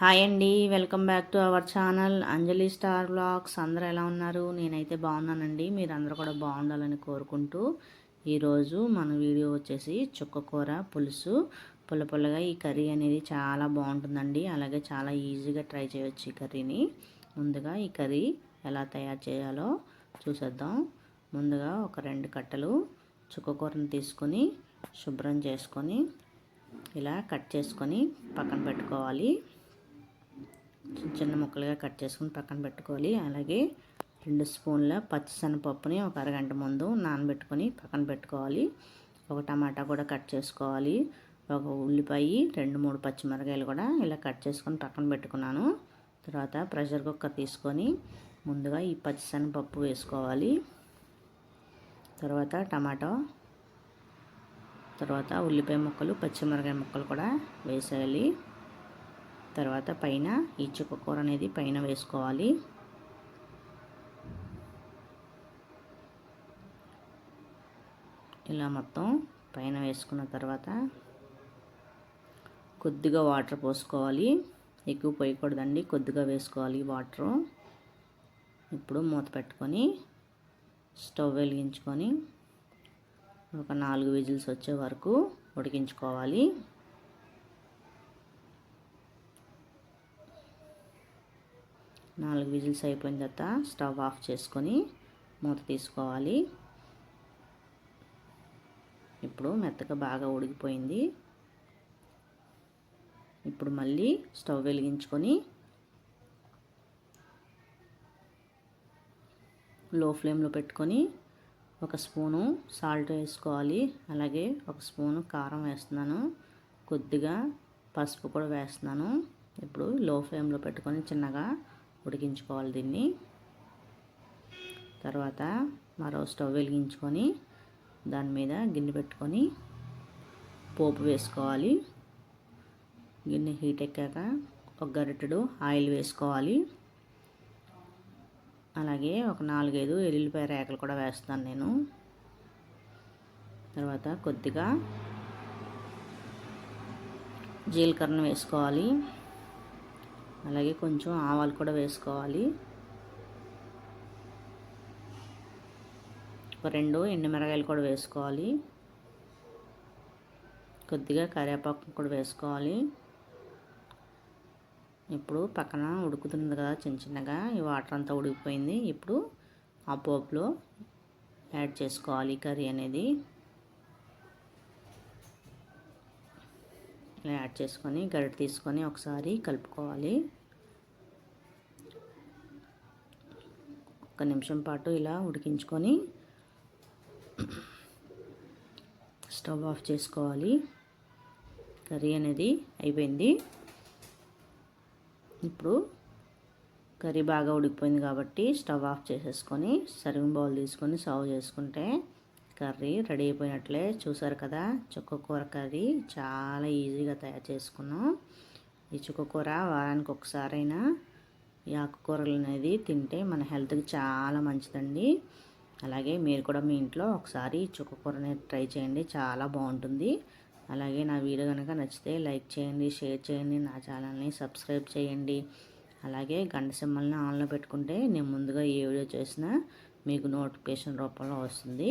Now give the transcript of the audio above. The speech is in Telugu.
హాయ్ అండి welcome back to our channel Anjali star blogs. అందరూ ఎలా ఉన్నారు? నేనైతే బాగున్నానండి. మీరు కూడా బాగుండాలని కోరుకుంటూ ఈరోజు మన వీడియో వచ్చేసి చుక్కకూర పులుసు. పుల్ల పుల్లగా ఈ కర్రీ అనేది చాలా బాగుంటుందండి. అలాగే చాలా ఈజీగా ట్రై చేయొచ్చు ఈ కర్రీని. ముందుగా ఈ కర్రీ ఎలా తయారు చేయాలో చూసేద్దాం. ముందుగా ఒక రెండు కట్టలు చుక్కకూరను తీసుకొని శుభ్రం చేసుకొని ఇలా కట్ చేసుకొని పక్కన పెట్టుకోవాలి. చిన్న ముక్కలుగా కట్ చేసుకుని పక్కన పెట్టుకోవాలి. అలాగే రెండు స్పూన్ల పచ్చిశనగపప్పుని ఒక అరగంట ముందు నానబెట్టుకొని పక్కన పెట్టుకోవాలి. ఒక టమాటా కూడా కట్ చేసుకోవాలి. ఒక ఉల్లిపాయ రెండు మూడు పచ్చిమిరకాయలు కూడా ఇలా కట్ చేసుకొని పక్కన పెట్టుకున్నాను. తర్వాత ప్రెషర్ కుక్కర్ తీసుకొని ముందుగా ఈ పచ్చిశనగపప్పు వేసుకోవాలి. తర్వాత టమాటో తర్వాత ఉల్లిపాయ ముక్కలు పచ్చిమిరకాయ ముక్కలు కూడా వేసేయాలి. తర్వాత పైన ఈ చుక్కకూర అనేది పైన వేసుకోవాలి. ఇలా మొత్తం పైన వేసుకున్న తర్వాత కొద్దిగా వాటర్ పోసుకోవాలి. ఎక్కువ పోయకూడదండి కొద్దిగా వేసుకోవాలి వాటరు. ఇప్పుడు మూత పెట్టుకొని స్టవ్ వెలిగించుకొని ఒక నాలుగు విజిల్స్ వచ్చే వరకు ఉడికించుకోవాలి. నాలుగు విజిల్స్ అయిపోయిన తర్వాత స్టవ్ ఆఫ్ చేసుకొని మూత తీసుకోవాలి. ఇప్పుడు మెత్తగా బాగా ఉడికిపోయింది. ఇప్పుడు మళ్ళీ స్టవ్ వెలిగించుకొని లో ఫ్లేమ్లో పెట్టుకొని ఒక స్పూను సాల్ట్ వేసుకోవాలి. అలాగే ఒక స్పూను కారం వేస్తున్నాను. కొద్దిగా పసుపు కూడా వేస్తున్నాను. ఇప్పుడు లో ఫ్లేమ్లో పెట్టుకొని చిన్నగా ఉడికించుకోవాలి దీన్ని. తర్వాత మరో స్టవ్ వెలిగించుకొని దాని మీద గిన్నె పెట్టుకొని పోపు వేసుకోవాలి. గిన్నె హీట్ ఎక్కాక ఒక గరిటెడు ఆయిల్ వేసుకోవాలి. అలాగే ఒక నాలుగైదు ఎల్లుల్లిపాయ రేకలు కూడా వేస్తాను నేను. తర్వాత కొద్దిగా జీలకర్ర వేసుకోవాలి. అలాగే కొంచెం ఆవాలు కూడా వేసుకోవాలి. ఒక రెండు ఎండుమిరగాయలు కూడా వేసుకోవాలి. కొద్దిగా కరివేపాకు కూడా వేసుకోవాలి. ఇప్పుడు పక్కన ఉడుకుతుంది కదా చిన్న చిన్నగా ఈ వాటర్ అంతా ఉడికిపోయింది. ఇప్పుడు ఆ పోపులో యాడ్ చేసుకోవాలి కర్రీ అనేది. ఇలా యాడ్ చేసుకొని గరిట తీసుకొని ఒకసారి కలుపుకోవాలి. ఒక నిమిషం పాటు ఇలా ఉడికించుకొని స్టవ్ ఆఫ్ చేసుకోవాలి. కర్రీ అనేది అయిపోయింది. ఇప్పుడు కర్రీ బాగా ఉడికిపోయింది కాబట్టి స్టవ్ ఆఫ్ చేసేసుకొని సర్వింగ్ బౌల్ తీసుకొని సర్వ్ చేసుకుంటే కర్రీ రెడీ అయిపోయినట్లే. చూసారు కదా? చుక్కకూర కర్రీ చాలా ఈజీగా తయారు చేసుకున్నాం. ఈ చుక్కకూర వారానికి ఒకసారైనా ఈ ఆకుకూరలు అనేది తింటే మన హెల్త్కి చాలా మంచిదండి. అలాగే మీరు కూడా మీ ఇంట్లో ఒకసారి చుక్కకూర అనేది ట్రై చేయండి. చాలా బాగుంటుంది. అలాగే నా వీడియో కనుక నచ్చితే లైక్ చేయండి షేర్ చేయండి నా ఛానల్ని సబ్స్క్రైబ్ చేయండి. అలాగే గంట సింహల్ని ఆన్లో పెట్టుకుంటే నేను ముందుగా ఏ వీడియో చేసినా మీకు నోటిఫికేషన్ రూపంలో వస్తుంది.